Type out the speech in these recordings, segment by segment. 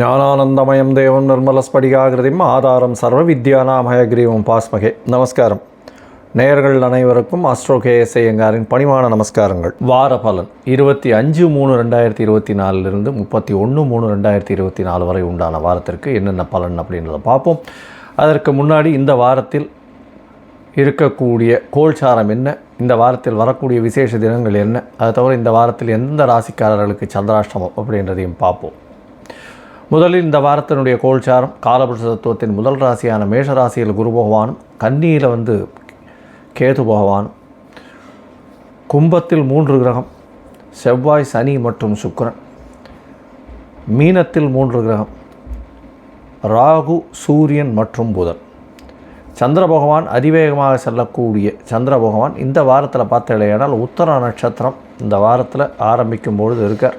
ஞானானந்தமயம் தேவம் நிர்மலஸ்படிகாகிருதிம் ஆதாரம் சர்வ வித்யானாமயக்ரீவம் பாஸ்மகே. நமஸ்காரம். நேயர்கள் அனைவருக்கும் அஸ்ட்ரோ கேஎஸ்ஐ எங்காரின் பணிவான நமஸ்காரங்கள். வார பலன் இருபத்தி அஞ்சு மூணு ரெண்டாயிரத்தி இருபத்தி நாலுலேருந்து முப்பத்தி ஒன்று மூணு ரெண்டாயிரத்தி இருபத்தி நாலு வரை உண்டான வாரத்திற்கு என்னென்ன பலன் அப்படின்றத பார்ப்போம். அதற்கு முன்னாடி இந்த வாரத்தில் இருக்கக்கூடிய கோல்சாரம் என்ன இந்த வாரத்தில் வரக்கூடிய விசேஷ தினங்கள் என்ன அதை தவிர இந்த வாரத்தில் எந்த ராசிக்காரர்களுக்கு சந்திராஷ்டமம் அப்படின்றதையும் பார்ப்போம். முதலில் இந்த வாரத்தினுடைய கோல்சாரம் காலபுருஷ தத்துவத்தின் முதல் ராசியான மேஷ ராசியில் குரு பகவானும் கன்னியில் வந்து கேது பகவானும் கும்பத்தில் மூன்று கிரகம் செவ்வாய் சனி மற்றும் சுக்கரன் மீனத்தில் மூன்று கிரகம் ராகு சூரியன் மற்றும் புதன். சந்திர பகவான் அதிவேகமாக செல்லக்கூடிய சந்திர பகவான் இந்த வாரத்தில் பார்த்தீங்களேனால் உத்தர நட்சத்திரம் இந்த வாரத்தில் ஆரம்பிக்கும் பொழுது இருக்கார்.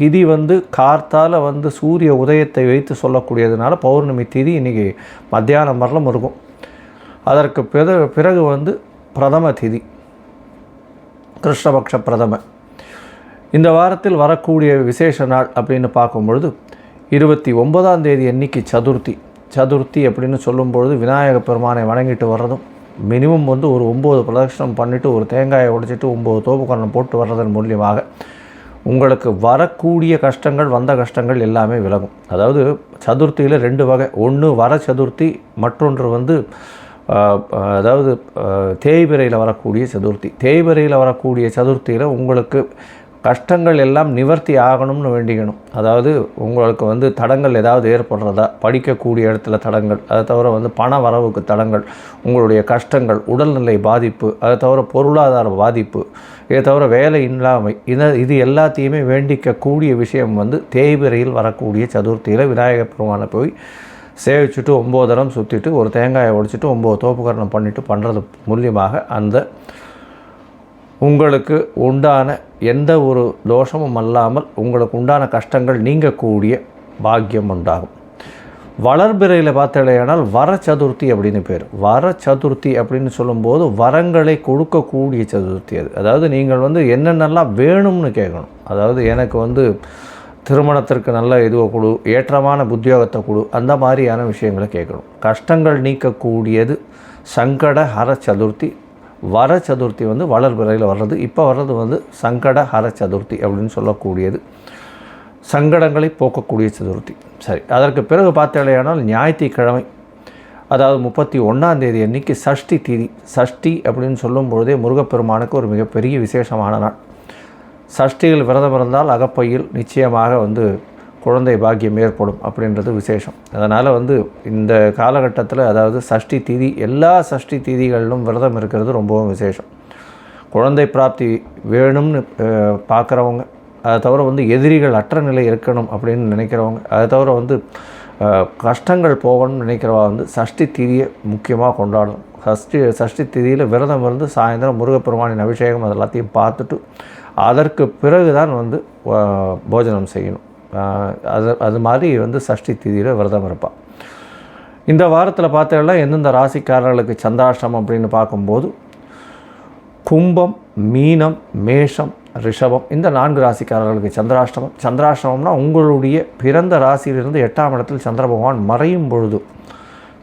திதி வந்து கார்த்தால் வந்து சூரிய உதயத்தை வைத்து சொல்லக்கூடியதுனால பௌர்ணமி திதி இன்றைக்கி மத்தியானம் வரலும் இருக்கும். அதற்கு பிற பிறகு வந்து பிரதம திதி. கிருஷ்ணபக்ஷ பிரதம. இந்த வாரத்தில் வரக்கூடிய விசேஷ நாள் அப்படின்னு பார்க்கும்பொழுது இருபத்தி ஒன்பதாம் தேதி அன்னைக்கு சதுர்த்தி. சதுர்த்தி அப்படின்னு சொல்லும்பொழுது விநாயக பெருமானை வணங்கிட்டு வர்றதும் மினிமம் வந்து ஒரு ஒம்பது பிரதட்சணம் பண்ணிவிட்டு ஒரு தேங்காயை உடைச்சிட்டு ஒம்பது தோப்புக்கரணம் போட்டு வர்றதன் மூலியமாக உங்களுக்கு வரக்கூடிய கஷ்டங்கள் வந்த கஷ்டங்கள் எல்லாமே விலகும். அதாவது சதுர்த்தியில் ரெண்டு வகை. ஒன்று வர சதுர்த்தி மற்றொன்று வந்து அதாவது தேய்பிரையில் வரக்கூடிய சதுர்த்தி. தேய்பிரையில் வரக்கூடிய சதுர்த்தியில் உங்களுக்கு கஷ்டங்கள் எல்லாம் நிவர்த்தி ஆகணும்னு வேண்டிக்கணும். அதாவது உங்களுக்கு வந்து தடங்கள் ஏதாவது ஏற்படுறதா? படிக்கக்கூடிய இடத்துல தடங்கள். அதை தவிர வந்து பண வரவுக்கு தடங்கள். உங்களுடைய கஷ்டங்கள் உடல்நிலை பாதிப்பு அதை தவிர பொருளாதார பாதிப்பு இதை தவிர வேலை இல்லாமை இதை இது எல்லாத்தையுமே வேண்டிக்கக்கூடிய விஷயம் வந்து தேய்பிரையில் வரக்கூடிய சதுர்த்தியில் விநாயகர் பெருமானை போய் சேவிச்சுட்டு ஒம்பது தரம் சுற்றிட்டு ஒரு தேங்காயை உடைச்சிட்டு ஒம்பது தோப்புக்கரணம் பண்ணிவிட்டு பண்ணுறது மூலியமாக அந்த உங்களுக்கு உண்டான எந்த ஒரு தோஷமும் அல்லாமல் உங்களுக்கு உண்டான கஷ்டங்கள் நீங்கக்கூடிய பாக்கியம் உண்டாகும். வளர்பிறையில் பார்த்தீங்கன்னா வர சதுர்த்தி அப்படின்னு பேர். வர சதுர்த்தி அப்படின்னு சொல்லும்போது வரங்களை கொடுக்கக்கூடிய சதுர்த்தி அது. அதாவது நீங்கள் வந்து என்னென்னலாம் வேணும்னு கேட்கணும். அதாவது எனக்கு வந்து திருமணத்திற்கு நல்ல இதுவை கொடு ஏற்றமான உத்தியோகத்தை கொடு அந்த மாதிரியான விஷயங்களை கேட்கணும். கஷ்டங்கள் நீக்கக்கூடியது சங்கட ஹர சதுர்த்தி வர சதுர்த்தி வந்து வளர்பிறையில் வர்றது இப்போ வர்றது வந்து சங்கட ஹர சதுர்த்தி அப்படின்னு சொல்லக்கூடியது. சங்கடங்களை போக்கக்கூடிய சதுர்த்தி. சரி அதற்கு பிறகு பார்த்தேனால் ஞாயிற்றுக்கிழமை அதாவது முப்பத்தி ஒன்றாம் தேதி அன்னைக்கு சஷ்டி திதி. சஷ்டி அப்படின்னு சொல்லும் பொழுதே முருகப்பெருமானுக்கு ஒரு மிகப்பெரிய விசேஷமான நாள். சஷ்டியில் விரதம் இருந்தால் அகப்பையில் நிச்சயமாக வந்து குழந்தை பாக்கியம் ஏற்படும் அப்படின்றது விசேஷம். அதனால் வந்து இந்த காலகட்டத்தில் அதாவது சஷ்டி திதி எல்லா சஷ்டி திதிகளிலும் விரதம் இருக்கிறது ரொம்பவும் விசேஷம். குழந்தை பிராப்தி வேணும்னு பார்க்குறவங்க அதை தவிர வந்து எதிரிகள் அற்ற நிலை இருக்கணும் அப்படின்னு நினைக்கிறவங்க அதை தவிர வந்து கஷ்டங்கள் போகணும்னு நினைக்கிறவா வந்து சஷ்டி திதியை முக்கியமாக கொண்டாடணும். சஷ்டி சஷ்டி திதியில் விரதம் இருந்து சாயந்தரம் முருகப்பெருமானின் அபிஷேகம் அது எல்லாத்தையும் பார்த்துட்டு அதற்கு பிறகு தான் வந்து போஜனம் செய்யணும். அது அது மாதிரி வந்து சஷ்டி திதியில் விரதம் இருப்பாள் இந்த வாரத்தில் பார்த்தீங்கன்னா எந்தெந்த ராசிக்காரர்களுக்கு சந்திராஷ்டிரம் அப்படின்னு பார்க்கும்போது கும்பம் மீனம் மேஷம் ரிஷபம் இந்த நான்கு ராசிக்காரர்களுக்கு சந்திராஷ்டமம். சந்திராஷ்டமம்னா உங்களுடைய பிறந்த ராசியிலிருந்து எட்டாம் இடத்தில் சந்திர பகவான் மறையும் பொழுது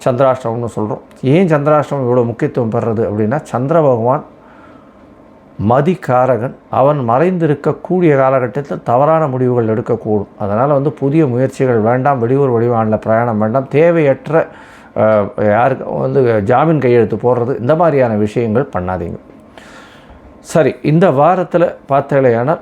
சந்திராஷ்டமம்னு சொல்கிறோம் ஏன் சந்திராஷ்டமம் இவ்வளோ முக்கியத்துவம் பெறுறது அப்படின்னா சந்திர பகவான் மதிக்காரகன். அவன் மறைந்திருக்கக்கூடிய காலகட்டத்தில் தவறான முடிவுகள் எடுக்கக்கூடும். அதனால் வந்து புதிய முயற்சிகள் வேண்டாம் வெளியூர் வடிவானில் பிரயாணம் வேண்டாம். தேவையற்ற யாருக்கு வந்து ஜாமீன் கையெழுத்து போடுறது இந்த மாதிரியான விஷயங்கள் பண்ணாதீங்க. சரி இந்த வாரத்தில் பார்த்தேலையானால்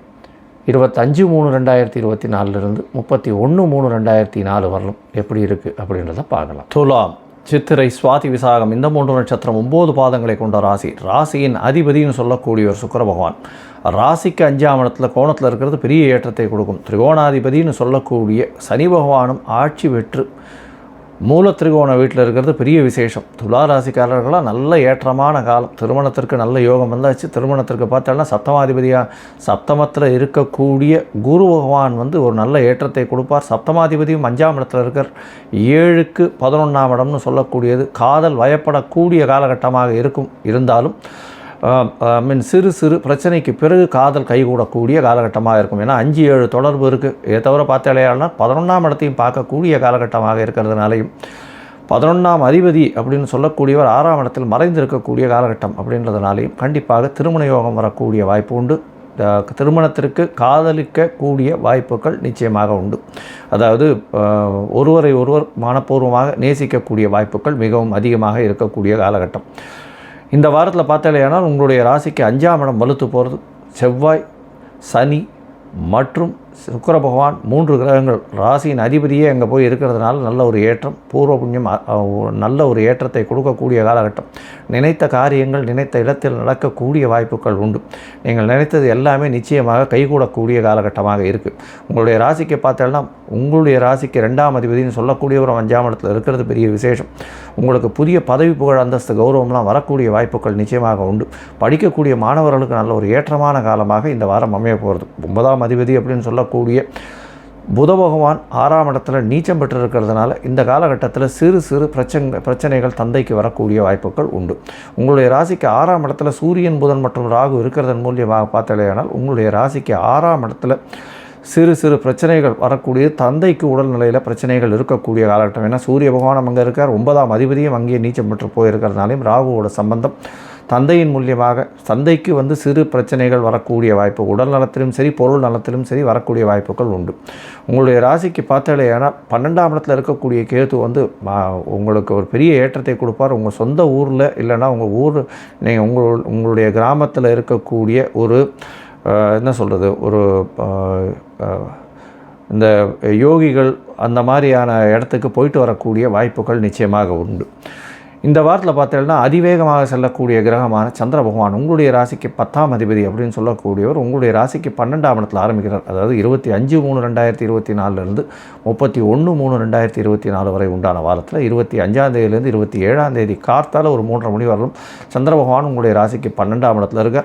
இருபத்தஞ்சு மூணு ரெண்டாயிரத்தி இருபத்தி நாலுலேருந்து முப்பத்தி ஒன்று மூணு ரெண்டாயிரத்தி நாலு வரலும் எப்படி இருக்குது அப்படின்றத பார்க்கலாம். துலாம் சித்திரை சுவாதி விசாகம் இந்த மூன்று நட்சத்திரம் ஒம்பது பாதங்களை கொண்ட ராசி. ராசியின் அதிபதினு சொல்லக்கூடியவர் சுக்கர பகவான். ராசிக்கு அஞ்சாம் இடத்துல கோணத்தில் இருக்கிறது பெரிய ஏற்றத்தை கொடுக்கும். திரிகோணாதிபதினு சொல்லக்கூடிய சனி பகவானும் ஆட்சி பெற்று மூல திரிகோண வீட்டில் இருக்கிறது பெரிய விசேஷம். துலா ராசிக்காரர்களாக நல்ல ஏற்றமான காலம். திருமணத்திற்கு நல்ல யோகம் வந்தாச்சு. திருமணத்திற்கு பார்த்தோம்னா சப்தமாதிபதியாக சப்தமத்தில் இருக்கக்கூடிய குரு பகவான் வந்து ஒரு நல்ல ஏற்றத்தை கொடுப்பார். சப்தமாதிபதியும் அஞ்சாம் இடத்தில் இருக்கார். ஏழுக்கு பதினொன்றாம் இடம்னு சொல்லக்கூடியது. காதல் வயப்படக்கூடிய காலகட்டமாக இருக்கும். இருந்தாலும் மீன் சிறு சிறு பிரச்சனைக்கு பிறகு காதல் கைகூடக்கூடிய காலகட்டமாக இருக்கும். ஏன்னா அஞ்சு ஏழு தொடர்பு இருக்குது இதை தவிர பார்த்தாலேயாள்னா பதினொன்றாம் இடத்தையும் பார்க்கக்கூடிய காலகட்டமாக இருக்கிறதுனாலையும் பதினொன்றாம் அதிபதி அப்படின்னு சொல்லக்கூடியவர் ஆறாம் இடத்தில் மறைந்திருக்கக்கூடிய காலகட்டம் அப்படின்றதுனாலையும் கண்டிப்பாக திருமண யோகம் வரக்கூடிய வாய்ப்பு உண்டு. திருமணத்திற்கு காதலிக்கக்கூடிய வாய்ப்புகள் நிச்சயமாக உண்டு. அதாவது ஒருவரை ஒருவர் மனப்பூர்வமாக நேசிக்கக்கூடிய வாய்ப்புகள் மிகவும் அதிகமாக இருக்கக்கூடிய காலகட்டம். இந்த வாரத்தில் பார்த்தாலேயானால் உங்களுடைய ராசிக்கு அஞ்சாம் இடம் வலுத்து போகிறது செவ்வாய் சனி மற்றும் சுக்கர பகவான் மூன்று கிரகங்கள் ராசியின் அதிபதியே அங்கே போய் இருக்கிறதுனால நல்ல ஒரு ஏற்றம் பூர்வ புண்ணியம் நல்ல ஒரு ஏற்றத்தை கொடுக்கக்கூடிய காலகட்டம். நினைத்த காரியங்கள் நினைத்த இடத்தில் நடக்கக்கூடிய வாய்ப்புகள் உண்டு. நீங்கள் நினைத்தது எல்லாமே நிச்சயமாக கைகூடக்கூடிய காலகட்டமாக இருக்குது உங்களுடைய ராசிக்கு பார்த்தோம்னா உங்களுடைய ராசிக்கு ரெண்டாம் அதிபதினு சொல்லக்கூடியவரும் அஞ்சாம் இடத்துல இருக்கிறது பெரிய விசேஷம். உங்களுக்கு புதிய பதவி புகழ் அந்தஸ்து கௌரவம்லாம் வரக்கூடிய வாய்ப்புகள் நிச்சயமாக உண்டு. படிக்கக்கூடிய மாணவர்களுக்கு நல்ல ஒரு ஏற்றமான காலமாக இந்த வாரம் அமைய போகிறது ஒன்பதாம் அதிபதி அப்படின்னு சொல்ல சொல்லக்கூடிய புத பகவான் ஆறாம் இடத்துல நீச்சம் பெற்றிருக்கிறதுனால இந்த காலகட்டத்தில் சிறு சிறு பிரச்சனை பிரச்சனைகள் தந்தைக்கு வரக்கூடிய வாய்ப்புகள் உண்டு. உங்களுடைய ராசிக்கு ஆறாம் இடத்துல சூரியன் புதன் மற்றும் ராகு இருக்கிறதன் மூலியமாக பார்த்தாலேயானால் உங்களுடைய ராசிக்கு ஆறாம் இடத்துல சிறு சிறு பிரச்சனைகள் வரக்கூடிய தந்தைக்கு உடல்நிலையில் பிரச்சனைகள் இருக்கக்கூடிய காலகட்டம். ஏன்னா சூரிய பகவானம் அங்கே இருக்கார். ஒன்பதாம் அதிபதியும் அங்கேயே நீச்சம் பெற்று போயிருக்கிறதுனாலையும் ராகுவோட சம்பந்தம் தந்தையின் மூலியமாக தந்தைக்கு வந்து சிறு பிரச்சனைகள் வரக்கூடிய வாய்ப்பு உடல் நலத்திலும் சரி பொருள் நலத்திலும் சரி வரக்கூடிய வாய்ப்புகள் உண்டு. உங்களுடைய ராசிக்கு பார்த்தாலேனா பன்னெண்டாம் இடத்துல இருக்கக்கூடிய கேது வந்து மா- உங்களுக்கு ஒரு பெரிய ஏற்றத்தை கொடுப்பார். உங்கள் சொந்த ஊரில் இல்லைன்னா உங்கள் ஊர் நீங்கள் உங்கள் உங்களுடைய கிராமத்தில் இருக்கக்கூடிய ஒரு என்ன சொல்கிறது ஒரு இந்த யோகிகள் அந்த மாதிரியான இடத்துக்கு போயிட்டு வரக்கூடிய வாய்ப்புகள் நிச்சயமாக உண்டு. இந்த வாரத்தில் பார்த்தீங்கன்னா அதிவேகமாக செல்லக்கூடிய கிரகமான சந்திர பகவான் உங்களுடைய ராசிக்கு பத்தாம் அதிபதி அப்படின்னு சொல்லக்கூடியவர் உங்களுடைய ராசிக்கு பன்னெண்டாம் இடத்தில் ஆரம்பிக்கிறார். அதாவது இருபத்தி அஞ்சு மூணு ரெண்டாயிரத்தி இருபத்தி நாலுலேருந்து முப்பத்தி ஒன்று மூணு ரெண்டாயிரத்தி இருபத்தி நாலு வரை உண்டான வாரத்தில் இருபத்தி அஞ்சாம் தேதியிலேருந்து இருபத்தி ஏழாம் தேதி கார்த்தால் ஒரு மூன்றரை மணி வரலும் சந்திர பகவான் உங்களுடைய ராசிக்கு பன்னெண்டாம் இடத்துல இருக்க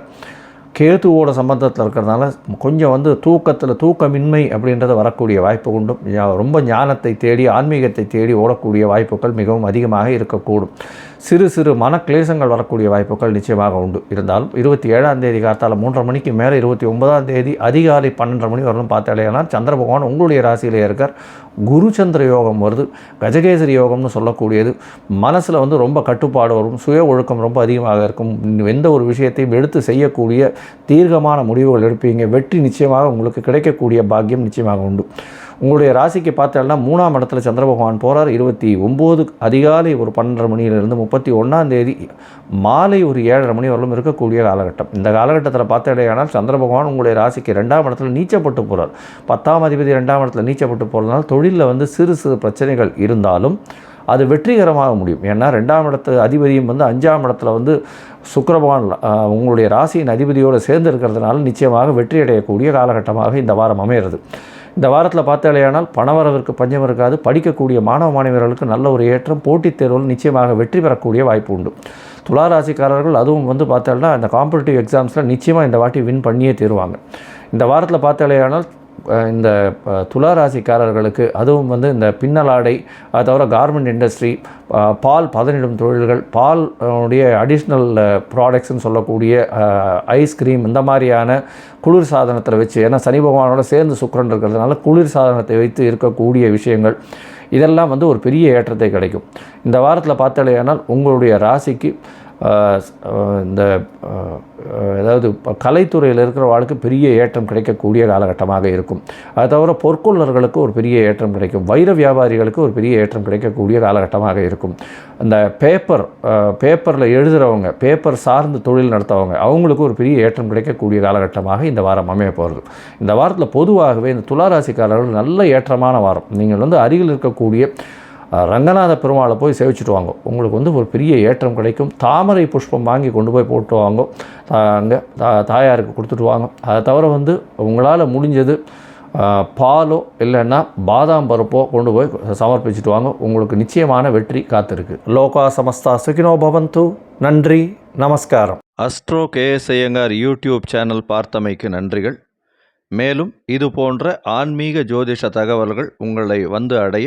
கேதுவோட சம்பந்தத்தில் இருக்கிறதுனால கொஞ்சம் வந்து தூக்கத்தில் தூக்கமின்மை அப்படின்றது வரக்கூடிய வாய்ப்பு உண்டும் ரொம்ப ஞானத்தை தேடி ஆன்மீகத்தை தேடி ஓடக்கூடிய வாய்ப்புகள் மிகவும் அதிகமாக இருக்கக்கூடும். சிறு சிறு மனக்லேசங்கள் வரக்கூடிய வாய்ப்புகள் நிச்சயமாக உண்டு. இருந்தாலும் இருபத்தி ஏழாம் தேதி காத்தால் மூன்றரை மணிக்கு மேலே இருபத்தி ஒன்பதாம் தேதி அதிகாலை பன்னெண்டரை மணி வரலும் பார்த்தாலேனா சந்திர பகவான் உங்களுடைய ராசியிலே இருக்கார். குரு சந்திர யோகம் வருது. கஜகேசரி யோகம்னு சொல்லக்கூடியது. மனசில் வந்து ரொம்ப கட்டுப்பாடு வரும். சுய ஒழுக்கம் ரொம்ப அதிகமாக இருக்கும். எந்த ஒரு விஷயத்தையும் எடுத்து செய்யக்கூடிய தீர்க்கமான முடிவுகள் எடுப்பீங்க. வெற்றி நிச்சயமாக உங்களுக்கு கிடைக்கக்கூடிய பாக்கியம் நிச்சயமாக உண்டு. உங்களுடைய ராசிக்கு பார்த்தோம்னா மூணாம் இடத்துல சந்திர பகவான் போகிறார் இருபத்தி ஒம்பது அதிகாலை ஒரு பன்னெண்டரை மணியிலிருந்து முப்பத்தி ஒன்றாம் தேதி மாலை ஒரு ஏழரை மணி வரலும் இருக்கக்கூடிய காலகட்டம். இந்த காலகட்டத்தில் பார்த்தடையானால் சந்திர பகவான் உங்களுடைய ராசிக்கு ரெண்டாம் இடத்துல நீச்சப்பட்டு போகிறார் பத்தாம் அதிபதி ரெண்டாம் இடத்துல நீச்சப்பட்டு போகிறதுனால தொழிலில் வந்து சிறு சிறு பிரச்சனைகள் இருந்தாலும் அது வெற்றிகரமாக முடியும். ஏன்னா ரெண்டாம் இடத்து அதிபதியும் வந்து அஞ்சாம் இடத்துல வந்து சுக்கரபகவான் உங்களுடைய ராசியின் அதிபதியோடு சேர்ந்து இருக்கிறதுனால நிச்சயமாக வெற்றி அடையக்கூடிய காலகட்டமாக இந்த வாரம் அமையிறது. இந்த வாரத்தில் பார்த்தாலேயானால் பணவரவிற்கு பஞ்சம் இருக்காது. படிக்கக்கூடிய மாணவ மாணவியர்களுக்கு நல்ல ஒரு ஏற்றம். போட்டித் தேர்வில் நிச்சயமாக வெற்றி பெறக்கூடிய வாய்ப்பு உண்டு. துலா ராசிக்காரர்கள் அதுவும் வந்து பார்த்தோம்னா அந்த காம்படிட்டிவ் எக்ஸாம்ஸில் நிச்சயமாக இந்த வாட்டி வின் பண்ணியே தீருவாங்க. இந்த வாரத்தில் பார்த்தாலேயானால் இந்த துளாராசிக்காரர்களுக்கு துலா ராசிக்காரர்களுக்கு அதுவும் வந்து இந்த பின்னலாடை அது தவிர கார்மெண்ட் இண்டஸ்ட்ரி பால் பதனிடும் தொழில்கள் பால் உடைய அடிஷ்னல் ப்ராடக்ட்ஸ்னு சொல்லக்கூடிய ஐஸ்கிரீம் இந்த மாதிரியான குளிர் சாதனத்தில் வச்சு ஏன்னா சனி பகவானோட சேர்ந்து சுக்கிரன் இருக்கிறதுனால குளிர் சாதனத்தை வைத்து இருக்கக்கூடிய விஷயங்கள் இதெல்லாம் வந்து ஒரு பெரிய ஏற்றத்தை கிடைக்கும். இந்த வாரத்தில் பார்த்தாலேயானால் உங்களுடைய ராசிக்கு இந்த ஏதாவது அதாவது கலைத்துறையில் இருக்கிற வாழ்க்கை பெரிய ஏற்றம் கிடைக்கக்கூடிய காலகட்டமாக இருக்கும். அது தவிர பொற்கொள்ளர்களுக்கு ஒரு பெரிய ஏற்றம் கிடைக்கும். வைர வியாபாரிகளுக்கு ஒரு பெரிய ஏற்றம் கிடைக்கக்கூடிய காலகட்டமாக இருக்கும். அந்த பேப்பர் பேப்பரில் எழுதுகிறவங்க பேப்பர் சார்ந்து தொழில் நடத்தவங்க அவங்களுக்கு ஒரு பெரிய ஏற்றம் கிடைக்கக்கூடிய காலகட்டமாக இந்த வாரம் அமைய போகிறது இந்த வாரத்தில் பொதுவாகவே இந்த துளாராசிக்காரர்கள் நல்ல ஏற்றமான வாரம். நீங்கள் வந்து அருகில் இருக்கக்கூடிய ரங்கநாத பெருமாளை போய் சேவிச்சுட்டு வாங்க. உங்களுக்கு வந்து ஒரு பெரிய ஏற்றம் கிடைக்கும். தாமரை புஷ்பம் வாங்கி கொண்டு போய் போட்டு வாங்க. அங்கே தாயாருக்கு கொடுத்துட்டு வாங்க. அதை தவிர வந்து உங்களால் முடிஞ்சது பாலோ இல்லைன்னா பாதாம் பருப்போ கொண்டு போய் சமர்ப்பிச்சுட்டு வாங்க. உங்களுக்கு நிச்சயமான வெற்றி காத்திருக்கு. லோகா சமஸ்தா சுகினோ பவந்து. நன்றி நமஸ்காரம். Astro KS Iyengar YouTube channel பார்த்தமைக்கு நன்றிகள். மேலும் இது போன்ற ஆன்மீக ஜோதிஷ தகவல்கள் உங்களை வந்து அடைய